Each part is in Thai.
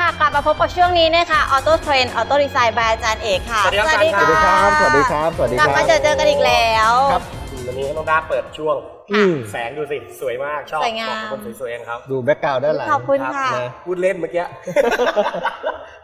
ค่ะ กลับมาพบกับช่วงนี้นะคะออโต้เทรนออโต้ดีไซน์บายอาจารย์เอกค่ะสวัสดีครับ สวัสดีอาจารย์ค่ะครับ สวัสดีครับ สวัสดีกคลัรับบมาเจอเจอกันอีกแล้ว ครับ วันนี้น้องดาเปิดช่วง อืม แสงดูสิ สวยมาก ชอบสวยงามบอกคนสวยๆเองครับ ดูแบ็กกราวด์ด้านหลัง ขอบคุณค่ะนะพูดเล่นเมื่อกี้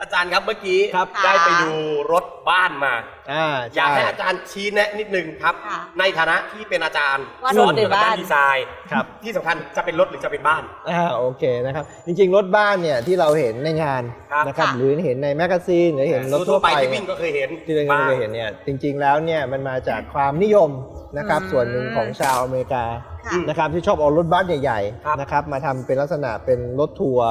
อาจารย์ครับเมื่อกี้ครับได้ไปดูรถบ้านมา อ่าอยากให้ช่อาจารย์ชี้แนะนิดนึงครับ ค่ะ ในฐานะที่เป็นอาจารย์ว่าสอนรถหรือเกี่ยวกับด้าบ้านนดีไซน์ครับ ที่สำคัญจะเป็นรถหรือจะเป็นบ้าน อ่าโอเคนะครับ จริงๆ รถบ้านเนี่ยที่เราเห็นในงานครับ นะครับค่ะ หรือเห็นในแมกกาซีนหรือเห็นรถทั่วไปที่วิ่งก็เคยเห็นที่เราเคยเห็นเนี่ยจริง ๆ แล้วเนี่ยมันมาจากความนิยมนะครับอืม ส่วนหนึ่งของชาวอเมริกาค่ะ นะครับที่ชอบเอารถบัสใหญ่ครับ ๆนะครับมาทำเป็นลักษณะเป็นรถทัวร์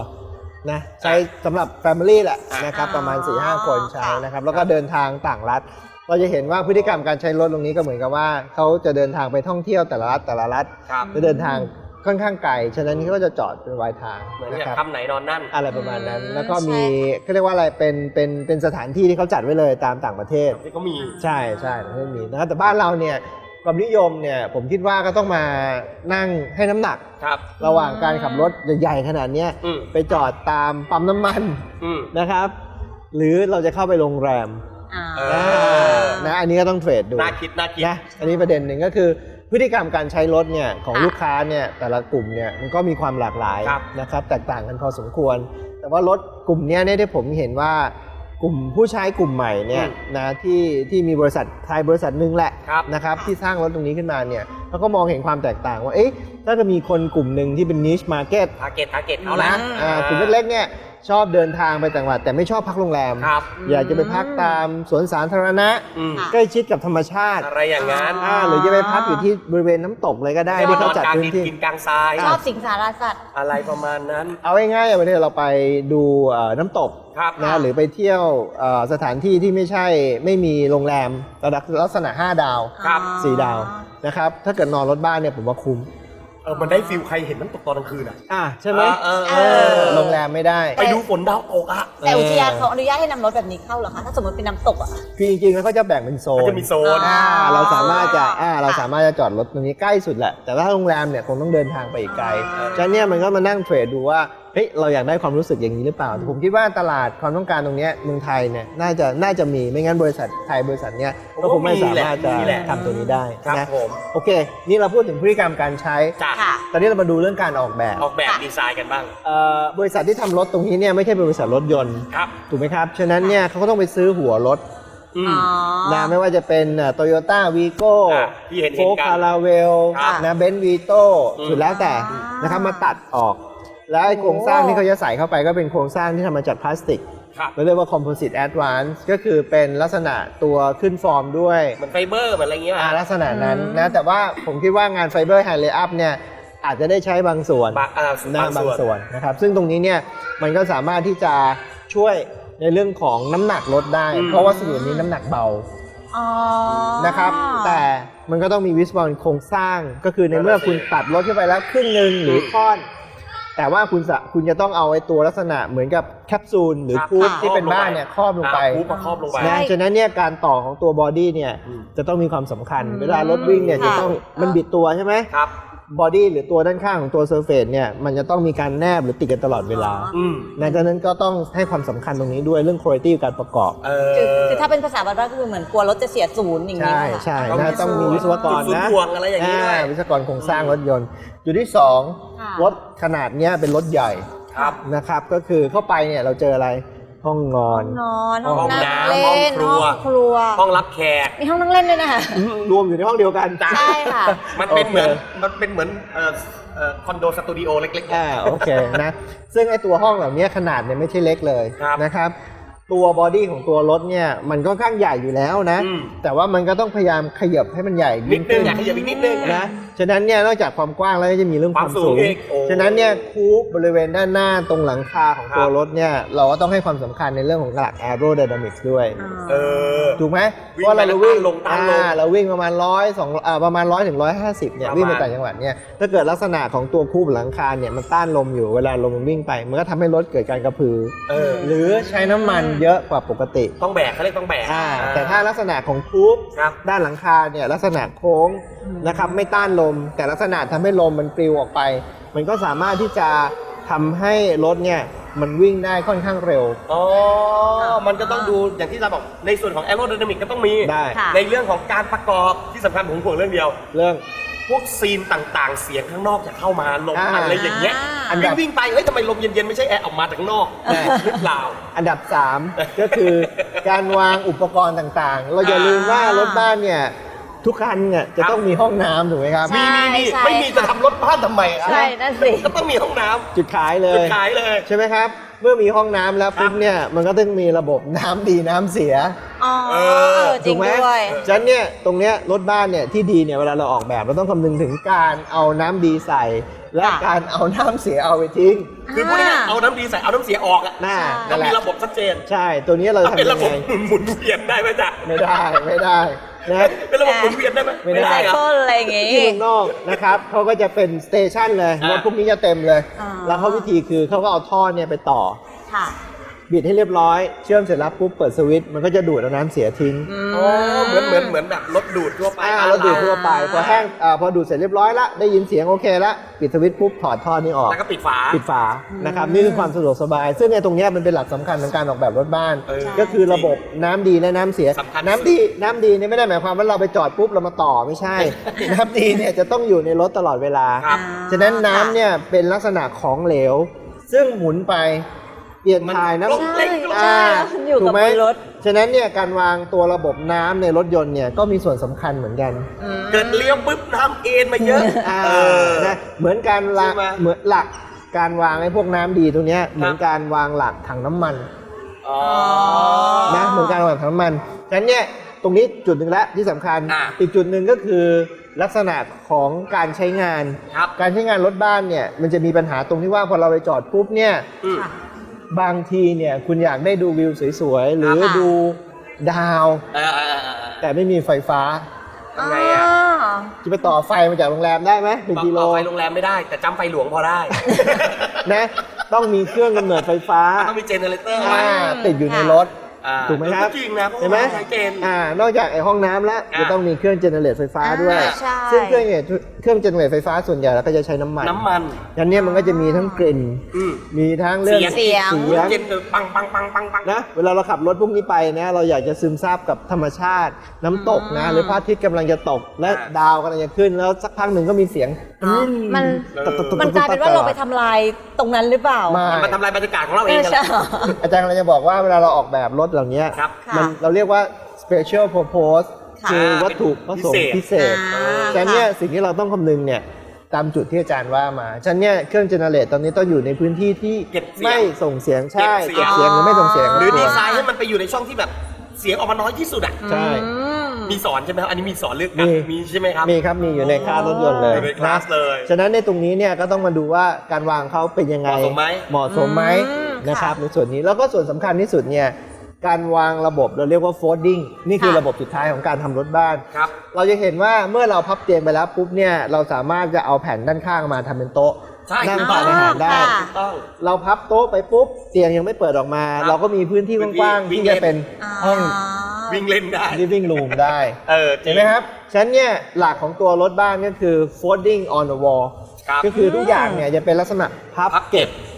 นะใช้สำหรับ Family แหละอะนะครับประมาณอ๋อ4-5คนใช้ค่ะนะครับแล้วก็เดินทางต่างรัฐ เราจะเห็นว่าพฤติกรรมการใช้รถตรงนี้ก็เหมือนกับว่าเขาจะเดินทางไปท่องเที่ยวแต่ละรัฐแต่ละรัฐครับจะเดินทางค่อนข้างไกลฉะนั้นเขาก็จะจอดเป็นวายทางเหมือนนะอยากครับทำไหนนอนนั่น อะไรประมาณนั้น อืมแล้วก็มีใช่เขาเรียกว่าอะไรเป็นเป็นเป็นสถานที่ที่เขาจัดไว้เลยตามต่างประเทศที่ก็มี ใช่ใช่ไม่มีนะครับแต่บ้านเราเนี่ย ความนิยมเนี่ยผมคิดว่าก็ต้องมานั่งให้น้ำหนัก ครับ ระหว่างการขับรถใหญ่ๆขนาดเนี้ยอืมไปจอดตามปั๊มน้ำมันอืม นะครับ หรือเราจะเข้าไปโรงแรมอ่า เอนะนะอันนี้ก็ต้องเทรดดูน่าคิดน่าคิด นะอันนี้ประเด็นหนึ่งก็คือพฤติกรรมการใช้รถเนี่ยของค่ะ ลูกค้าเนี่ยแต่ละกลุ่มเนี่ยมันก็มีความหลากหลายครับ นะครับ แตกต่างกันพอสมควร แต่ว่ารถกลุ่มเนี้ยเนี่ยที่ผมเห็นว่า กลุ่มผู้ใช้กลุ่มใหม่เนี่ยนะที่ที่มีบริษัทไทยบริษัทหนึ่งแหละครับนะครับที่สร้างรถตรงนี้ขึ้นมาเนี่ยเขาก็มองเห็นความแตกต่างว่าเอ๊ะถ้าจะมีคนกลุ่มหนึ่งที่เป็น niche market ทาร์เก็ตทาร์เก็ตเอาละนะอ่ากลุ่มเล็กๆเนี่ย ชอบเดินทางไปต่างจังหวัดแต่ไม่ชอบพักโรงแรม ครับ อยากจะไปพักตามสวนสาธารณะ อืมค่ะ ใกล้ชิดกับธรรมชาติอะไรอย่างนั้นอ่าหรือจะไปพักอยู่ที่บริเวณน้ำตกเลยก็ได้เรียกที่ว่านอนเขาจัดกลางพื้ดินนที่ กินกลางทราย ชอบสิงสารสัตว์ อะไรประมาณนั้น เอาง่ายๆวันนี้เราไปดูเอ่อน้ำตกครับ นะหรือไปเที่ยวเอ่อสถานที่ที่ไม่ใช่ไม่มีโรงแรมระดับลักษณะ 5 ดาว ครับอ๋อ4ดาวนะครับ ถ้าเกิดนอนรถบ้านเนี่ยผมว่าคุ้ม เออมันได้ฟิลใครเห็นน้ำตกตอนกลางคืนอะ อะใช่ไหมเออเอเอออเออ โรงแรมไม่ได้ ไปดูฝนดาวตกอะแต่อุทยานเขาอนุญาตให้นำรถแบบนี้เข้าเหรอคะ ถ้าสมมติเป็นน้ำตกอะ คือจริงๆแล้วก็จะแบ่งเป็นโซมันน จะมีโซน อ่าอ่าเราสามารถจะอ่าเราค่ะสามารถจะจอดรถตรงนี้ใกล้สุดแหละ แต่ถ้าโรงแรมเนี่ยคงต้องเดินทางไปอีกไกลอ่าฉะนั้นเนี่ยมันก็มานั่งเทรดดูว่า เฮ้ยเราอยากได้ความรู้สึกอย่างนี้หรือเปล่าแต่ผมคิดว่าตลาดความต้องการตรงเนี้ยเมืองไทยเนี่ยน่าจะน่าจะมีไม่งั้นบริษัทไทยบริษัทเนี้ยก็คงไม่สามารถจะมีแหละ ทำตัวนี้ได้ครับนะผมโอเค นี่เราพูดถึงพฤติกรรมการใช้ จ้ะค่ะ ตอนนี้เรามาดูเรื่องการออกแบบออกแบบดีไซน์กันบ้างเอ่อบริษัทที่ทำรถตรงนี้เนี่ยไม่ใช่เป็นบริษัทรถยนต์ครับถูกไหมครับฉะนั้นเนี่ยเขาก็ต้องไปซื้อหัวรถอืม อ๋อ นะไม่ว่าจะเป็นโตโยต้าวีโก้อะที่เห็นๆโฟกันคาราเวลครับนะเบนซ์วีโต้อืม สุดแล้วแต่อ่านนะครับมาตัดออก แล้วไอ้โครงสร้างที่เขาจะใส่เข้าไปก็เป็นโครงสร้างที่ทำมาจากพลาสติกครับเราเรียกว่า Composite Advance ก็คือเป็นลักษณะตัวขึ้นฟอร์มด้วยเหมือนไฟเบอร์เหมือนอะไรเงี้ยอ่าลักษณะนั้นอืมนะแต่ว่าผมคิดว่างานไฟเบอร์ไฮเลอัพเนี่ยอาจจะได้ใช้บางส่วนบางอ่านะบางบางส่วนส่วนนะครับซึ่งตรงนี้เนี่ยมันก็สามารถที่จะช่วยในเรื่องของน้ำหนักลดได้เพราะว่าวัสดุนี้น้ำหนักเบาอ๋อนะครับ แต่มันก็ต้องมีวิศวกรโครงสร้างก็คือในเมื่อคุณตัดรถขึ้นไปแล้วครึ่งหนึ่งหรือค่อน แต่ว่าคุณจะคุณจะต้องเอาไอ้ตัวลักษณะเหมือนกับแคปซูลหรือครับคูปค่ะที่เป็นบ้านเนี่ยครอบลงไปอ่าคูปมาครอบลงไปนะฉะนั้นเนี่ยการต่อของตัวบอดี้เนี่ยอืมจะต้องมีความสำคัญอืมเวลารถวิ่งเนี่ยค่ะจะต้องมันบิดตัวใช่ไหมครับ บอดี้หรือตัวด้านข้างของตัวเซอร์เฟซเนี่ยมันจะต้องมีการแนบหรือติดกันตลอดเวลาอืม ดังนั้นก็ต้องให้ความสำคัญตรงนี้ด้วยเรื่องคุณภาพการประกอบ เออคือคือถ้าเป็นภาษาบ้านๆก็คือเหมือนกลัวรถจะเสียศูนย์อย่างนี้ใช่ป่ะคะ ใช่ต้องนะมีต้องมีวิศวกรจุดศูนนะย์ถ่วงอะไรอย่างนี้ด้วยอ่าวิศวกรโครงสร้างรถยนต์จุดที่สองค่ะ รถขนาดเนี้ยเป็นรถใหญ่ครับ นะครับ ก็คือเข้าไปเนี่ยเราเจออะไร ห้องนอห้อนงนอนห้องห้องนั่งน้ำเล่นห้องครัว ห้องครัว ห้องรับแขก มีห้องนั่งเล่นด้วยนะคะรวมอยู่ในห้องเดียวกันใช่ค่ะ มันเป็นโอเคเหมือนมันเป็นเหมือนเอ่อเอ่อคอนโดสตูดิโอเล็ก อ่าโอเคนะ ซึ่งไอตัวห้องเหล่านี้ขนาดเนี่ยไม่ใช่เล็กเลยครับนะครับ ตัวบอดี้ของตัวรถเนี่ยมันก็ข้างใหญ่อยู่แล้วนะ อืม แต่ว่ามันก็ต้องพยายามขยับให้มันใหญ่ๆนิดนึขึ้งนอยากขยับอีกนิดนึง นะ ฉะนั้นเนี่ยนอกจากความกว้างแล้วก็จะมีเรื่องความมคาวสูสูงงอีกโอ้ฉะนั้นเนี่ยคูปบริเวณด้านหน้าตรงหลังคาของตัวครับ รถเนี่ยเราก็ต้องให้ความสำคัญในเรื่องของหลัก aerodynamics ด้วยเออ ถูกไหมวิ่งว่าเราไปแล้ววิ่งต้านลงต้านลงอ่เราวิ่งประมาณร้อยสองอ่าประมาณร้อยถึงร้อยห้าสิบเนี่ยประมาณ วิ่งไปต่างจังหวัดเนี่ยถ้าเกิดลักษณะของตัวคูปหลังคาเนี่ยมันต้านลมอยู่เวลาลมมันวิ่งไป มันก็ทำให้รถเกิดการกระพือ เออ หรือใช้น้ำมันเยอะกว่าปกติต้องแบกเขาเรียกต้องแบกอ่าแต่ถ้าลักษณะของคูป ครับ ด้านหลังคาเนี่ยลักษณะโค้งนะครับไม่ต้านลม แต่ลักษณะทำให้ลมมันปลิวออกไป มันก็สามารถที่จะทำให้รถเนี่ยมันวิ่งได้ค่อนข้างเร็ว อ๋อ มันก็ต้องดูอย่างที่อาจารย์บอกในส่วนของแอโร d y นามิกก็ต้องมีได้ค่ะในเรื่องของการประกอบที่สำคัญผมห่วงเรื่องเดียว เรื่องพวกซีนต่างๆ เสียงข้างนอกจะเข้ามาลมอ่าอะไรอย่างเงี้ยอันดัวิ่บงวิ่งไป เฮ้ยทำไมลมเย็นๆ ไม่ใช่แอร์ออกมาจากข้างนอกแน่หรือเปล่า อันดับ 3 ก็คือการวางอุปกรณ์ต่างๆ เราอย่าลืมว่ารถบ้านเนี่ย ทุกคันเนี่ยจะต้องมีห้องน้ำถูกไหมครับใช่มีมีมีใช่ไม่มีจะค่ะทำรถบ้านทำไมครับใช่นั่นสิ ก็ต้องมีห้องน้ำจุดขายเลจุยดขายเลย ใช่ไหมครับ เมื่อมีห้องน้ำแล้วปุ๊บเนี่ยมันก็ต้องมีระบบน้ำดีน้ำเสียอ๋อเอเอออจริถูงกไหมด้วย ฉะนั้นเนี่ยตรงเนี้ยรถบ้านเนี่ยที่ดีเนี่ยเวลาเราออกแบบเราต้องคำนึงถึงการเอาน้ำดีใส่ และค่ะ การเอาน้ำเสียเอาไปทิ้งคือพูดง่ายๆเอาน้ำดีใส่เอาน้ำเสียออกอะน่าใช่นั่ต้อนงแหมีละระบบชัดเจนใช่ตัวนี้เราถ้าทำเป็นยัระงบบไงหมุนเวียนได้ไหมจ๊ะ ไม่ได้ไม่ได้ นะ เป็นระบบหมุนเวียนได้ไหมไม่ได้ใช่เหรอต้นอะไรอย่างงี้ ที่เมืองนอกนะครับเขาก็จะเป็นสเตชันเลยอ่ารถพวกนี้จะเต็มเลย อ่า แล้วเขาวิธีคือเขาก็เอาท่อเนี่ยไปต่อ ค่ะ บิดให้เรียบร้อย เชื่อมเสร็จแล้วปุ๊บเปิดสวิตช์มันก็จะดูดเอาน้ำเสียทิ้ง อ๋อเหมือนเหมือนเหมือนแบบรถดูดทั่วไปอ่าบ้นเราดูดเทั่วไปพอแห้งอ่าพอดูดเสร็จเรียบร้อยละได้ยินเสียงโอเคละปิดสวิตช์ปุ๊บถอดท่อนี้ออก แล้วก็ปิดฝา ปิดฝานะครับนี่คือความสะดวกสบาย ซึ่งในตรงเนี้ยมันเป็นหลักสำคัญของการออกแบบรถบ้าน เออก็คือระบบน้ำดีและน้ำเสีย สำคัญน้ำดีน้ำดีเนี่ยไม่ได้หมายความว่าเราไปจอดปุ๊บเรามาต่อไม่ใช่ น้ำดีเนี่ยจะต้องอยู่ในรถตลอดเวลา ครับ ฉะนั้นน้ำเนี่ยเป็นลักษณะของเหลว ซึ่งหมุนไป เปลี่ยนถ่ายน้ำ ใช่เล็กใช่มันอยู่ถูกับไหมบนรถ ฉะนั้นเนี่ยการวางตัวระบบน้ำในรถยนต์เนี่ยก็มีส่วนสำคัญเหมือนกันอืมเกิดเลี้ยวปุ๊บน้ำเอ็นมาเยอะอ่าเออ นะเหมือนการวางใช่ไหม เหมือนหลักการวางไอ้พวกน้ำดีตรงเนี้ยเหมือนการวางหลักถังน้ำมันอ๋อ นะเหมือนการวางถังน้ำมันฉะนั้นเนี่ยตรงนี้จุดหนึ่งแล้วที่สำคัญอ่าอีกจุดหนึ่งก็คือลักษณะของการใช้งาน ครับ การใช้งานรถบ้านเนี่ยมันจะมีปัญหาตรงที่ว่าพอเราไปจอดปุ๊บเนี่ย อืมค่ะ บางทีเนี่ยคุณอยากได้ดูวิวสวยๆ หรือค่ะดูดาว เออเออเออเออแต่ไม่มีไฟฟ้า ทำไงอะจะไปต่อไฟมาจากโรงแรมได้ไหมเป็นกิโลต่อไฟโรงแรมไม่ได้ แต่จำไฟหลวงพอได้ นะ ต้องมีเครื่องกำเนิดไฟฟ้าต้องมีเจเนเรเตอร์อ่าไว้ติดอยู่ในรถ อ่าถูกไหมครับ จริงนะเพราะเห็นไหมว่าใช้เจน อ่านอกจากไอห้องน้ำแล้วอ่าจะต้องมีเครื่องเจเนเรตไฟฟ้าด้วย อ่าใช่ ซึ่งเครื่องเนี่ย เครื่องเจเนเรตไฟฟ้าส่วนใหญ่แล้วก็จะใช้น้ำมันน้ำมันยันเนี่ยมันก็จะมีทั้งกลิ่น อืม มีทั้งเรื่องเสียง เสียงเจนเออปังปังปังปังปัง นะเวลาเราขับรถพวกนี้ไปนะเราอยากจะซึมซาบกับธรรมชาติ น้ำตกนะอืมหรือพระอาทิตย์กำลังจะตก และอ่า ดาวกำลังจะขึ้น แล้วสักพักหนึ่งก็มีเสียงอ๋อมัน ตุ๊บตุ๊บตุ๊บมันกลายเป็นว่าเราไปทำลายตรงนั้นหรือเปล่ามามันทำลายบรรยากาศของเราเอเองอกันใช่ อาจารย์กำลังจะบอกว่าเวลาเราออกแบบรถเหล่านี้ครับมันค่ะเราเรียกว่า special purpose ค่ะคือวัตถุประสงค์พิเศษอ่าฉะนั้นเนี่ยสิ่งที่เราต้องคำนึงเนี่ยตามจุดที่อาจารย์ว่ามาฉะนั้นเนี่ยเครื่องเจเนเรตตอนนี้ต้องอยู่ในพื้นที่ที่เก็บเสียงไม่ส่งเสียงใช่เก็เก็บบเสีเสียยงงหรือไม่ส่งเสียงหรือก็ดีควไซน์ให้มันไปอยู่ในช่องที่แบบเสียงออกมาน้อยที่สุดอะใช่อืมมีสอนใช่ไหมครับอันนี้มีสอนเรื่องการมีมีใช่ไหมครับมีครับมีอยู่ในคลาสรถยนต์เลยอยู่ในคลาสเลยฉะนั้นในตรงนี้เนี่ยก็ต้องมาดูว่าการวางเขาเป็นยังไงเหมาะสมไหมเหมาะสมไหมอืมนะครับค่ะในส่วนนี้แล้วก็ส่วนสำคัญที่สุดเนี่ย การวางระบบเราเรียกว่า folding นี่คือค่ะ ระบบสุดท้ายของการทำรถบ้าน ครับ เราจะเห็นว่าเมื่อเราพับเตียงไปแล้วปุ๊บเนี่ยเราสามารถจะเอาแผ่นด้านข้างมาทำเป็นโต๊ะใช่ นั่งถูกทานอาหารได้ ค่ะ ถูกต้อง เราพับโต๊ะไปปุ๊บเตียงยังไม่เปิดออกมา ครับเราก็มีพื้นที่กว้างๆวิ่ที่งเล่จะนเป็นห้อง วิ่งเล่นได้ living room ได้ เออจริเห็งนไหมครับ ฉะนั้นเนี่ยหลักของตัวรถบ้านก็คือ folding on the wall ครับ ก็คือทุกอย่างเนี่ยจะเป็นลักษณะพับพับเก็บอืม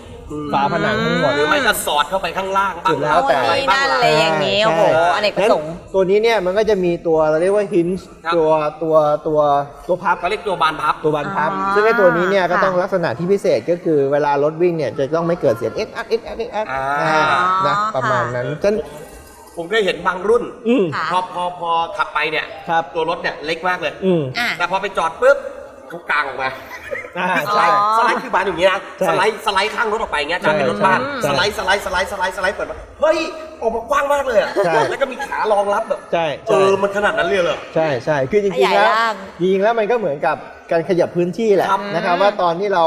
ฝาผนังทั้งหมด หรือไม่ก็สอดเข้าไปข้างล่างบ้างสุดแล้วแต่อะไรบ้างนั่นเลยอย่างนี้ โอ้โหอเนกประสงค์ งั้นตัวนี้เนี่ยมันก็จะมีตัวเราเรียกว่า hinge ครับ ตัวตัวตัวตัวพับเขาเรียกตัวบานพับ ตัวบานพับ อ่าซึ่งไอ้ตัวนี้เนี่ยก็ค่ะต้องลักษณะที่พิเศษก็คือเวลารถวิ่งเนี่ยจะต้องไม่เกิดเสียงเอ็กอัดเอ็กอัดเอ็กอัดอ่านะประมาณนั้นฉะนันผมเคยเห็นบางรุ่น อืม ค่ะ พอพอพอขับไปเนี่ย ครับ ตัวรถเนี่ยเล็กมากเลย อืม อะ แต่พอไปจอดปุ๊บเขากางออกมา อ่าสไลใช่ ด์สไลด์คือบานอย่างนี้นะใช่สไลด์สไลด์ข้างรถออกไปอย่างเงี้ยจะเป็นรถบ้านใช่สไลด์สไลด์สไลด์สไลด์สไลด์เปิดมาเฮ้ยออกมากว้างมากเลยอะใช่ แล้วก็มีขารองรับแบบใช่เอใช่อมันขนาดนั้นเลยเหรอ ใช่ใช่คือจขริงยาๆยแล้วร่าง จริงๆแล้วมันก็เหมือนกับการขยับพื้นที่แหละครับนะครับ ว่าตอนที่เรา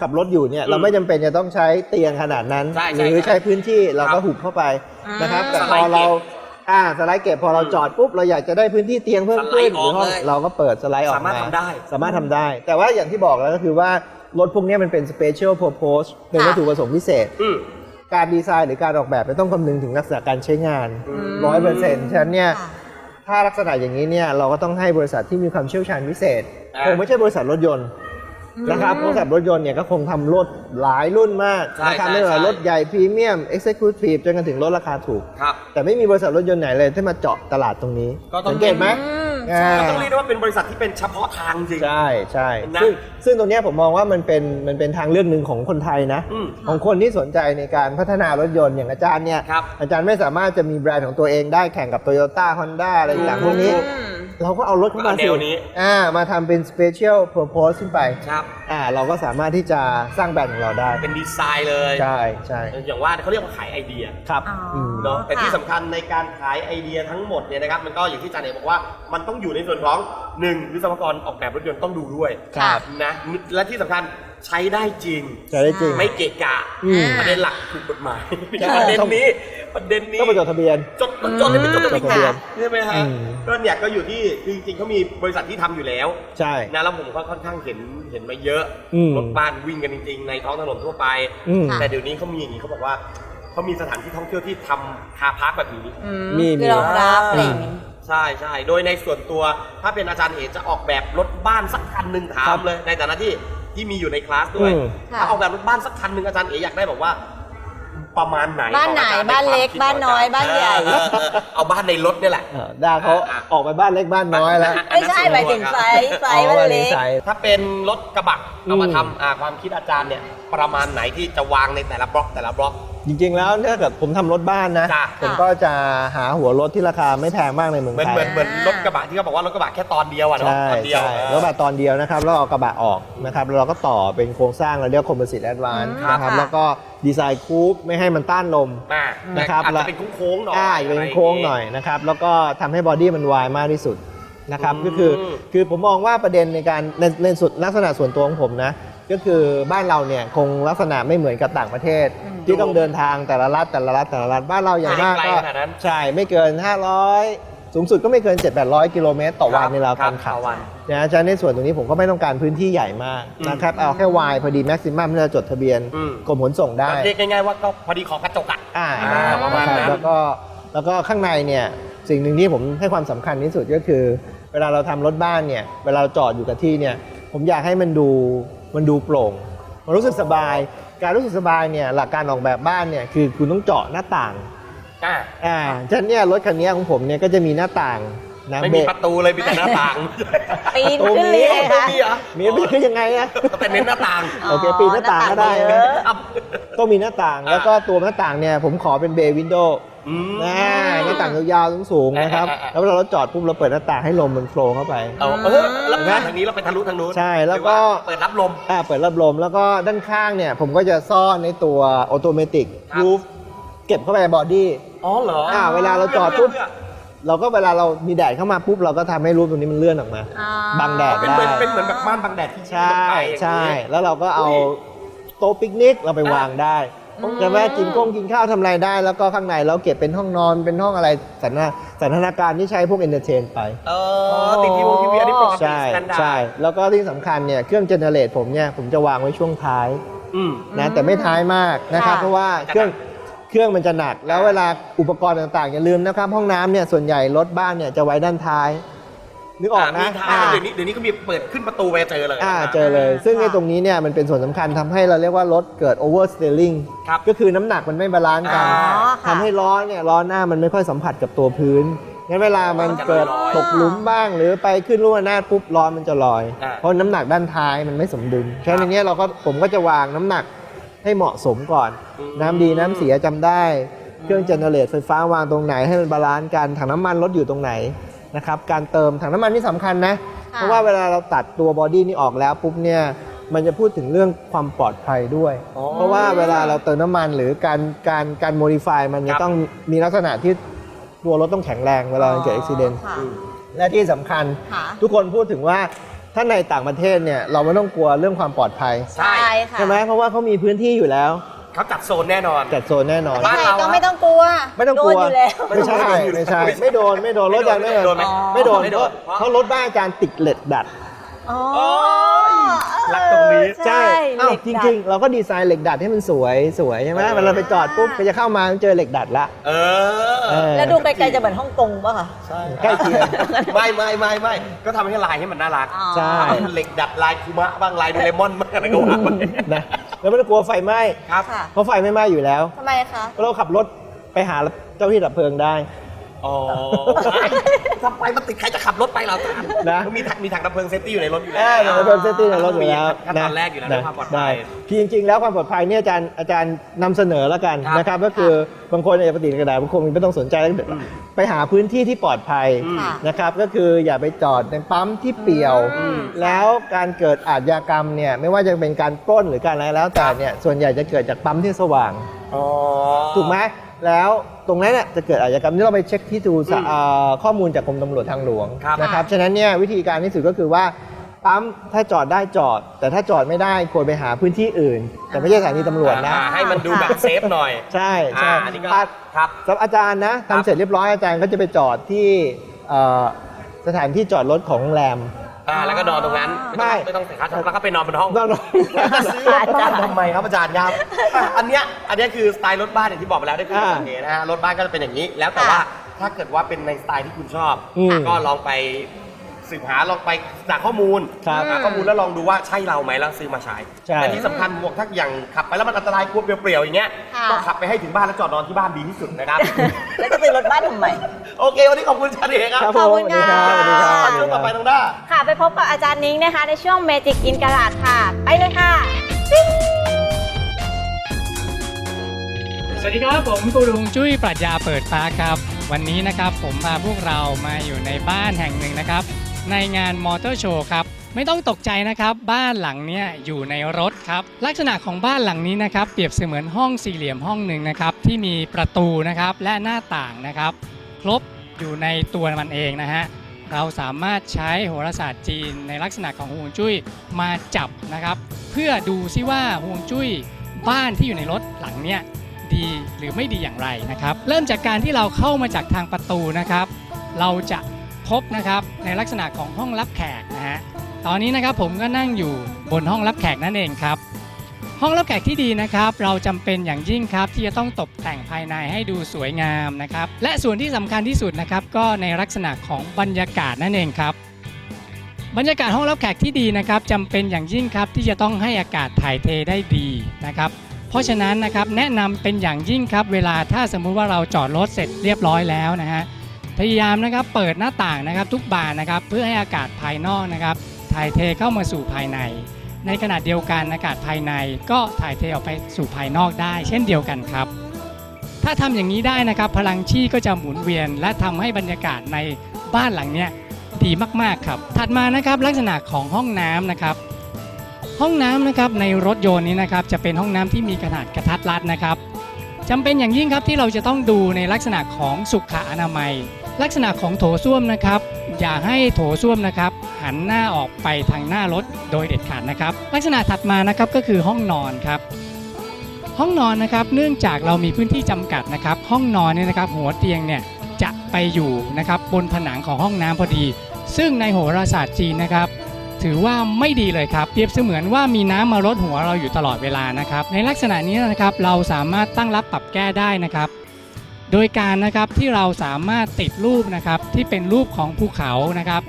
ขับรถอยู่เนี่ยเราไม่จำเป็นจะต้องใช้เตียงขนาดนั้น ใช่หใช่รือใช่ใช้พื้นที่เราครัก็บหุบเข้าไปนะครับอืมแต่สพไลอด์เก็บเรา อ่าสไลด์เก็บพอเราจอดปุ๊บเราอยากจะได้พื้นที่เตียงเพิ่มสไลขึ้นด์หรือห้องออกเลยเราก็เปิดสไลด์ออกสามารถมาทำได้ สามารถทำได้ แต่ว่าอย่างที่บอกแล้วก็คือว่ารถพวกนี้มันเป็น special purpose เป็นค่ะวัตถุประสงค์พิเศษ อืม การดีไซน์หรือการออกแบบไม่ต้องคำนึงถึงลักษณะการใช้งานอืมร้อยเปอร์เซ็นต์ฉะนั้นเนี่ยค่ะ ถ้าลักษณะอย่างนี้เนี่ยเราก็ต้องให้บริษัทที่มีความเชี่ยวชาญพิเศษอ่า คงไม่ใช่บริษัทรถยนต์ นะครับบริษัทรถยนต์เนี่ยก็คงทำรถหลายรุ่นมากใช่นะครับใช่ไม่ว่าใช่ รถใหญ่พรีเมียมเอ็กซ์คลูซีฟจนกระถึงรถราคาถูก ครับ แต่ไม่มีบริษัทรถยนต์ไหนเลยที่มาเจาะตลาดตรงนี้ ก็ต้อง สังเกตไหมอืม อ่าก็ต้องเรียกได้ว่าเป็นบริษัทที่เป็นเฉพาะทางจริง ใช่ใช่นะซึ่งซึ่งตรงเนี้ยผมมองว่ามันเป็นมันเป็นทางเลือกหนึ่งของคนไทยนะ อืมของคนที่สนใจในการพัฒนารถยนต์อย่างอาจารย์เนี่ย ครับ อาจารย์ไม่สามารถจะมีแบรนด์ของตัวเองได้แข่งกับโตโยต้าฮอนด้าอะไรต่างๆพวกนี้อืมเราก็เอารถเข้ามาเอาแนวนี้ อ่ามาทำเป็น special purpose ขึ้นไปครับ อ่าเราก็สามารถที่จะสร้างแบรนด์ของเราได้ เป็นดีไซน์เลยใช่ใช่อย่างว่าเขาเรียกว่าขายไอเดีย ครับอ๋ออืม เนาะแต่ที่ค่ะสำคัญในการขายไอเดียทั้งหมดเนี่ยนะครับมันก็อย่างที่อาจารย์เอกบอกว่ามันต้องอยู่ในส่วนของหนึ่งวิศวกรออกแบบรถยนต์ต้องดูด้วยครับ นะและที่สำคัญใช้ได้จริงจะได้จริง ไม่เกะกะอืม ประเด็นหลักถูกกฎหมายใช่ประเด็นนี้ประเด็นนี้ ต้องไปจดทะเบียน จดจดให้เป็นจดทะเบียนจดทะเบียนใช่ไหมฮะอืม ก็เนี่ยก็อยู่ที่คือจริงๆเขามีบริษัทที่ทำอยู่แล้วใช่ นะแล้วผมก็ค่อนข้างเห็นเห็นมาเยอะอืมรถบ้านวิ่งกันจริง ๆ ในท้องถนนทั่วไป อืม แต่เดี๋ยวนี้เขามีอย่างนี้เขาบอกว่าเขามีสถานที่ท่องเที่ยวที่ทำคาร์พาร์คแบบนี้ อืมี คือรองรับอะไรอย่างมีงี้ ใช่ใช่โดยในส่วนตัวถ้าเป็นอาจารย์เอกจะออกแบบรถบ้านสักคันหนึ่งถาครัมบเลย ในฐานะที่ที่มีอยู่ในคลาสด้วยอืม ถ้าออกแบบรถบ้านสักคันหนึ่งอาจารย์เอกอยากได้แบบว่า ประมาณไหนบ้านไหนของอจรย์บ้านเล็กใควมคิดบ้านน้อยขงจรบ้านใหญ่เออเออเอาบ้านในรถเนี่ยแหละ เออด้าเขาอะ ออกไปบ้านเล็กบ้านน้อยแล้วไม่ใช่หมายถึงไซส์ไซส์อ๋อมันเล็ก ไซส์ ถ้าเป็นรถกระบะเอามาอืม ทำอ่าความคิดอาจารย์เนี่ยประมาณไหนที่จะวางในแต่ละบล็อกแต่ละบล็อก จริงๆแล้วถ้าเกิดผมทำรถบ้านนะ จ้ะ ผมก็จะหาหัวรถที่ราคาไม่แพงมากในเมืองเหมือนไทเหมือยนเหมือนรถกระบะที่เขาบอกว่ารถกระบะแค่ตอนเดียวอะเนาะใช่ตอนเดียวใช่เออแล้วแบบตอนเดียวนะครับแล้วเอากระบะออกนะครับแล้วเราก็ต่อเป็นโครงสร้างเราเรียกคอมโพสิตแอดวานซ์อืมนะครับค่ะแล้วก็ดีไซน์คูปไม่ให้มันต้านลมอ่านะครับ อาจแล้จะวเป็นโค้งๆหน่อยอ่าเป็นโค้งหน่อยนะครับแล้วก็ทำให้บอดี้มันวายมากที่สุดนะครับอืมก็คือคือผมมองว่าประเด็นในการในในสุดลักษณะส่วนตัวของผมนะ ก็คือบ้านเราเนี่ยคงลักษณะไม่เหมือนกับต่างประเทศอืมที่ต้องเดินทางแต่ละรัฐแต่ละรัฐแต่ละรัฐบ้านเราอย่างมากไม่ไกลก็ขนาดนั้นใช่ไม่เกิน 500 สูงสุดก็ไม่เกิน 7-800 กิโลเมตรต่อวันในเราครักาบรขับต่อวันนะฉะนั้นในส่วนตรงนี้ผมก็ไม่ต้องการพื้นที่ใหญ่มากอืมนะครับเอาแค่วายพอดีแม็กซิมัมที่เราจดทะเบียนอืมกรมขนส่งได้เรียกง่ายๆว่าก็พอดีขอบกระจกอะอ่าอ่าประมาณนั้นแล้วก็แล้วก็ข้างในเนี่ยสิ่งหนึ่งที่ผมให้ความสำคัญที่สุดก็คือ เวลาเราทำรถบ้านเนี่ยเวลาเราจอดอยู่กับที่เนี่ยผมอยากให้มันดู มันดูโปร่ง มันรู้สึกสบาย การรู้สึกสบายเนี่ยหลักการออกแบบบ้านเนี่ยคือคุณต้องเจาะหน้าต่างอ่าอ่าฉะนั้นเนี่ยรถคันนี้ของผมเนี่ยก็จะมีหน้าต่างนะไม่เบมีรกประตูเลยมีแต่หน้าต่างปีนตรงขึ้นนี้เลยค่ะมีเหรอมีไม่คือยังไงอะแต่เน้นหน้าต่างโอเคปีนหน้าต่างก็ได้หน้าต่างเยอะครับต้องมีหน้าต่างแล้วก็ตัวหน้าต่างเนี่ยผมขอเป็นเบย์วินโดว์ อืมนะหน้าต่างยาวๆสูงๆนะครับ อ่าๆๆ แล้วเวลาเราจอดปุ๊บเราเปิดหน้าต่างให้ลมมันโฟลว์เข้าไป เอาเออแล้วผ่านทางนี้เราไปทะลุทางนู้นใช่แล้วก็เปิดรับลม อ่าเปิดรับลมแล้วก็ด้านข้างเนี่ยผมก็จะซ่อนในตัวออโตเมติกครับ รูฟเก็บเข้าไปในบอดี้ อ๋อเหรออ่าเวลาเราจอดปุ๊บ เราก็เวลาเรามีแดดเข้ามาปุ๊บเราก็ทำให้รูฟตรงนี้มันเลื่อนออกมา อ่า บังแดดเป็นเหมือนเป็นเหมือนแบบบ้านบังแดดที่ใช่ลงไปอย่างนี้ ใช่แล้วเราก็เอาอุ้ยโต๊ะปิกนิกเราไปวางได้อืม ใช่ไหมกินก้งกินข้าวทำอะไรได้ แล้วก็ข้างในเราเก็บเป็นห้องนอนเป็นห้องอะไรสันนาสันทนาการที่ใช้พวกเอนเตอร์เทนไป เออติดทีวงทีวีอันนี้ปกติใช่สแตนดาร์ดใช่แล้วก็ที่สำคัญเนี่ยเครื่องเจเนเรตผมเนี่ยผมจะวางไว้ช่วงท้ายอืม นะแต่ไม่ท้ายมากนะครับ ค่ะ เพราะว่าเครื่องเครื่องมันจะหนัก แล้วเวลาอุปกรณ์ต่างๆอย่าลืมนะครับห้องน้ำเนี่ยส่วนใหญ่รถบ้านเนี่ยจะไว้ด้านท้าย นึกออกนะมีทางอ่า เดี๋ยวนี้เดี๋ยวนี้ก็มีเปิดขึ้นประตูไปเจอเลย อ่าเจอเลย ซึ่งในตรงนี้เนี่ยมันเป็นส่วนสำคัญทำให้เราเรียกว่ารถเกิด over steering ครับก็คือน้ำหนักมันไม่บาลานซ์กันอ่าอ๋อค่ะ ทำให้ล้อเนี่ยล้อหน้ามันไม่ค่อยสัมผัสกับตัวพื้น งั้นเวลามันเกิดมันจะลอยตกหลุมบ้าง หรือไปขึ้นลูกระนาดปุ๊บล้อมันจะลอย อ่า เพราะน้ำหนักด้านท้ายมันไม่สมดุลฉะนั้นในเนี้ยเราก็ผมก็จะวางน้ำหนักให้เหมาะสมก่อนอืมน้ำดีน้ำเสียจำได้ เครื่องเจเนเรตไฟฟ้าวางตรงไหนให้มันบาลานซ์กันถังน้ำมันรถอยู่ตรงไหน นะครับการเติมถังน้ำมันนี่สำคัญนะค่ะเพราะว่าเวลาเราตัดตัวบอดี้นี่ออกแล้วปุ๊บเนี่ยมันจะพูดถึงเรื่องความปลอดภัยด้วยอ๋อเพราะว่าเวลาเราเติมน้ำมันหรือการการการโมดิฟายมันคจะรับต้องมีลักษณะที่ตัวรถต้องแข็งแรงเวลามันเกิดอุบิเหตุค่ะอืมและที่สำคัญค่ะทุกคนพูดถึงว่าถ้าในต่างประเทศเนี่ยเราไม่ต้องกลัวเรื่องความปลอดภัย ใช่ใช่ค่ะใช่ไหมเพราะว่าเขามีพื้นที่อยู่แล้ว เขาจัดโซนแน่นอน จัดโซนแน่นอน บ้านใช่เราก็ไม่ต้องกลัวไม่ต้องกลัว โดนอยู่แล้วไม่ใช่ไม่โดนอยู่ไม่ใช่ไม่ใช่ไม่โดนไม่โดนรถยนต์ไม่โดนโดนไหมไม่โดนไม่เพโดราะนเพราะรถบ้านอาจารย์ติดเหล็กดัด อ๋อโอ้ย รักตรงนี้ ใช่เหอ้าวล็กจดัดริง ๆ เราก็ดีไซน์เหล็กดัดให้มันสวยสวยใช่ไหมเออเวลาไปจอดปุ๊บก็จะเข้ามาเจอเหล็กดัดละเออเออ แล้วดูไกลๆจะเหมือนฮ่องกงป่ะคะ ใช่ใกล้เคียง ไม่ไม่ไม่ไม่ก็ทำให้ลายให้มันน่ารักอ๋อ ใช่เหล็กดัดลายคูมะบ้างลายโดเรมอนบ้างอะไรก็ว่าไปนะแล้วไม่ต้องกลัวไฟไหม้ครับ ค่ะเพราะไฟไม่ไหม้อยู่แล้วทำไมคะ เราขับรถไปหาเจ้าที่ดับเพลิงได้ อ๋อถ้าไปมันติดใครจะขับรถไปเราตามนะ มีถังมีถังดับเพลิงเซฟตี้อยู่ในรถอยู่เอแล้วอเราเพิ่มเซฟตี้ในรถอยู่แล้วขั้นตอนแรกอยู่แล้วนะด้วยความปลอดได้ภัยคือจริงๆ แล้วความปลอดภัยเนี่ยอาจารย์อาจารย์นำเสนอแล้วกันครับนะครับ ก็คือบางคนอาจจะปฏิกระดาษบางคนไม่ต้องสนใจแล้วอืมไปหาพื้นที่ที่ปลอดภัยอืม ค่ะนะครับ ก็คืออย่าไปจอดในปั๊มที่เปี่ยว อืม แล้วการเกิดอาชญากรรมเนี่ยไม่ว่าจะเป็นการปล้นหรือการอะไรแล้วแต่เนี่ยส่วนใหญ่จะเกิดจากปั๊มที่สว่าง อ๋อ ถูกไหม แล้วตรงนั้นเนี่ยจะเกิดอาชญากรรมนี่เราไปเช็คที่ดูสะอืมเอ่อข้อมูลจากกรมตำรวจทางหลวงครับ นะครับฉะนั้นเนี่ยวิธีการที่สุดก็คือว่าปั๊มถ้าจอดได้จอด แต่ถ้าจอดไม่ได้ควรไปหาพื้นที่อื่น แต่ไม่ใช่สถานีตำรวจนะ อ่าให้มันดูแบบเซฟหน่อยใช่ใช่อ่าอันนี้ก็อะครับ สำหรับอาจารย์นะครับ ทำเสร็จเรียบร้อยอาจารย์ก็จะไปจอดที่เอ่อสถานที่จอดรถของโรงแรม อ่าแล้วก็นอนตรงนั้นไม่ ไม่ต้องเสียค่าเช่าแล้วก็ไปนอนบนห้องนอนจะซื้อรถบ้านทำไมครับอาจารย์ครับอะอันเนี้ยอันเนี้ยคือสไตล์รถบ้านอย่างที่บอกไปแล้วได้คืออ่าโอเคนะฮะรถบ้านก็จะเป็นอย่างนี้ แล้วแต่ว่าถ้าเกิดว่าเป็นในสไตล์ที่คุณชอบ อืม ก็ลองไป สืบหาลองไปจากข้อมูลครับหาข้อมูลแล้วลองดูว่าใช่เราไหมแล้วซื้อมาใช้ใช่และที่สำคัญบวกถ้าอย่างขับไปแล้วมันอันตรายกลัวเปลี่ยวๆอย่างเงี้ยค่ะ ก็ขับไปให้ถึงบ้านแล้วจอดนอนที่บ้านดีที่สุดนะครับ แล้วจะซื้อรถบ้านทำไม โอเค วันนี้ขอบคุณอาเอกครับขอบคุณค่ะ สวัสดีครับสวัสดีช่วงต่รัอบไปทางด้า ค่ะ ไปพบกับอาจารย์นิ้งนะคะ ในช่วง Magic in ก a ลาดค่ะ ไปเลยค่ะ สวัสดีครับ ผมกูรุงจุ้ยปรัชญาเปิดฟ้าครับ วันนี้นะครับผมพาพวกเรามาอยู่ในบ้านแห่งหนึ่งนะครับ ในงานมอเตอร์โชว์ครับ ไม่ต้องตกใจนะครับ บ้านหลังเนี้ยอยู่ในรถครับ ลักษณะของบ้านหลังนี้นะครับ เปรียบเสมือนห้องสี่เหลี่ยมห้องหนึ่งนะครับ ที่มีประตูนะครับและหน้าต่างนะครับ ครบอยู่ในตัวมันเองนะฮะเราสามารถใช้โหราศาสตร์จีนในลักษณะของฮวงจุ้ยมาจับนะครับ เพื่อดูซิว่าฮวงจุ้ยบ้านที่อยู่ในรถหลังเนี้ยดีหรือไม่ดีอย่างไรนะครับ เริ่มจากการที่เราเข้ามาจากทางประตูนะครับ เราจะ พบนะครับในลักษณะของห้องรับแขกนะฮะตอนนี้นะครับผมก็นั่งอยู่บนห้องรับแขกนั่นเองครับ ห้องรับแขกที่ดีนะครับ เราจำเป็นอย่างยิ่งครับ ที่จะต้องตกแต่งภายในให้ดูสวยงามนะครับ และส่วนที่สำคัญที่สุดนะครับ ก็ในลักษณะของบรรยากาศนั่นเองครับ บรรยากาศห้องรับแขกที่ดีนะครับจำเป็นอย่างยิ่งครับที่จะต้องให้อากาศถ่ายเทได้ดีนะครับเพราะฉะนั้นนะครับแนะนำเป็นอย่างยิ่งครับ เวลาถ้าสมมุติว่าเราจอดรถเสร็จเรียบร้อยแล้วนะฮะ พยายามนะครับเปิดหน้าต่างนะครับทุกบานนะครับเพื่อให้อากาศภายนอกนะครับถ่ายเทเข้ามาสู่ภายใน ในขณะเดียวกันอากาศภายในก็ถ่ายเทออกไปสู่ภายนอกได้ เช่นเดียวกันครับ ถ้าทำอย่างนี้ได้นะครับพลังชี่ก็จะหมุนเวียน และทำให้บรรยากาศในบ้านหลังเนี้ยดีมากๆครับ ถัดมานะครับลักษณะของห้องน้ำนะครับ ห้องน้ำนะครับในรถยนต์นี้นะครับจะเป็นห้องน้ำที่มีขนาดกระทัดรัดนะครับจำเป็นอย่างยิ่งครับที่เราจะต้องดูในลักษณะของสุขอนามัย ลักษณะของโถส้วมนะครับ อย่าให้โถส้วมนะครับ หันหน้าออกไปทางหน้ารถโดยเด็ดขาดนะครับ ลักษณะถัดมานะครับก็คือห้องนอนครับ ห้องนอนนะครับ เนื่องจากเรามีพื้นที่จำกัดนะครับ ห้องนอนเนี่ยนะครับ หัวเตียงเนี่ยจะไปอยู่นะครับบนผนังของห้องน้ำพอดี ซึ่งในโหราศาสตร์จีนนะครับ ถือว่าไม่ดีเลยครับเปรียบเสมือนว่ามีน้ำมารดหัวเราอยู่ตลอดเวลานะครับ ในลักษณะนี้นะครับเราสามารถตั้งรับปรับแก้ได้นะครับ โดยการนะครับที่เราสามารถติดรูปนะครับที่เป็นรูปของภูเขานะครับ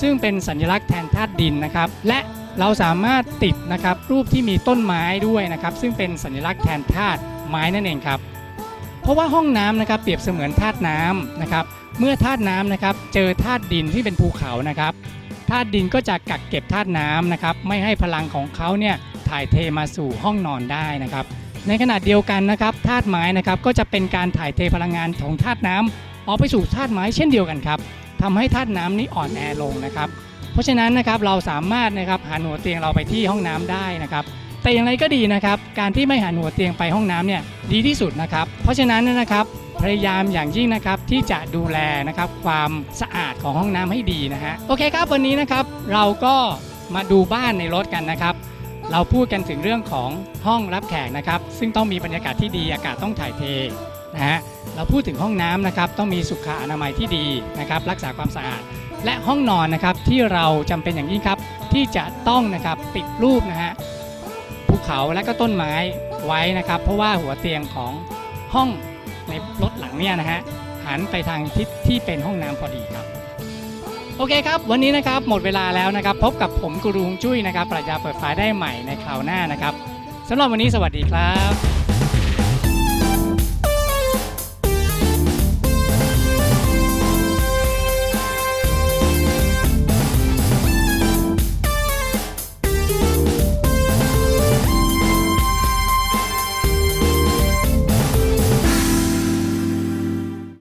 ซึ่งเป็นสัญลักษณ์แทนธาตุดินนะครับ และเราสามารถติดนะครับรูปที่มีต้นไม้ด้วยนะครับ ซึ่งเป็นสัญลักษณ์แทนธาตุไม้นั่นเองครับ เพราะว่าห้องน้ำนะครับเปรียบเสมือนธาตุน้ำนะครับ เมื่อธาตุน้ำนะครับเจอธาตุดินที่เป็นภูเขานะครับธาตุดินก็จะกักเก็บธาตุน้ำนะครับ ไม่ให้พลังของเขาเนี่ยถ่ายเทมาสู่ห้องนอนได้นะครับ ในขณะเดียวกันนะครับธาตุไม้นะครับก็จะเป็นการถ่ายเทพลังงานของธาตุน้ำออกไปสู่ธาตุไม้เช่นเดียวกันครับทำให้ธาตุน้ำนี้อ่อนแอลงนะครับ เพราะฉะนั้นนะครับเราสามารถนะครับหันหัวเตียงเราไปที่ห้องน้ำได้นะครับแต่อย่างไรก็ดีนะครับ การที่ไม่หันหัวเตียงไปห้องน้ำเนี่ยดีที่สุดนะครับ เพราะฉะนั้นนะครับพยายามอย่างยิ่งนะครับที่จะดูแลนะครับความสะอาดของห้องน้ำให้ดีนะฮะโอเคครับวันนี้นะครับเราก็มาดูบ้านในรถกันนะครับ เราพูดกันถึงเรื่องของห้องรับแขกนะครับ ซึ่งต้องมีบรรยากาศที่ดีอากาศต้องถ่ายเทนะฮะเราพูดถึงห้องน้ำนะครับ ต้องมีสุขอนามัยที่ดีนะครับ รักษาความสะอาด และห้องนอนนะครับที่เราจำเป็นอย่างยิ่งครับ ที่จะต้องนะครับติดรูปนะฮะภูเขาและก็ต้นไม้ไว้นะครับ เพราะว่าหัวเตียงของห้องในรถหลังเนี่ยนะฮะหันไปทางทิศที่เป็นห้องน้ำพอดีครับ โอเคครับ วันนี้นะครับหมดเวลาแล้วนะครับ พบกับผมกูรูฮวงจุ้ยนะครับปรัชญาเปิดฟ้าได้ใหม่ในคราวหน้านะครับสำหรับวันนี้สวัสดีครับ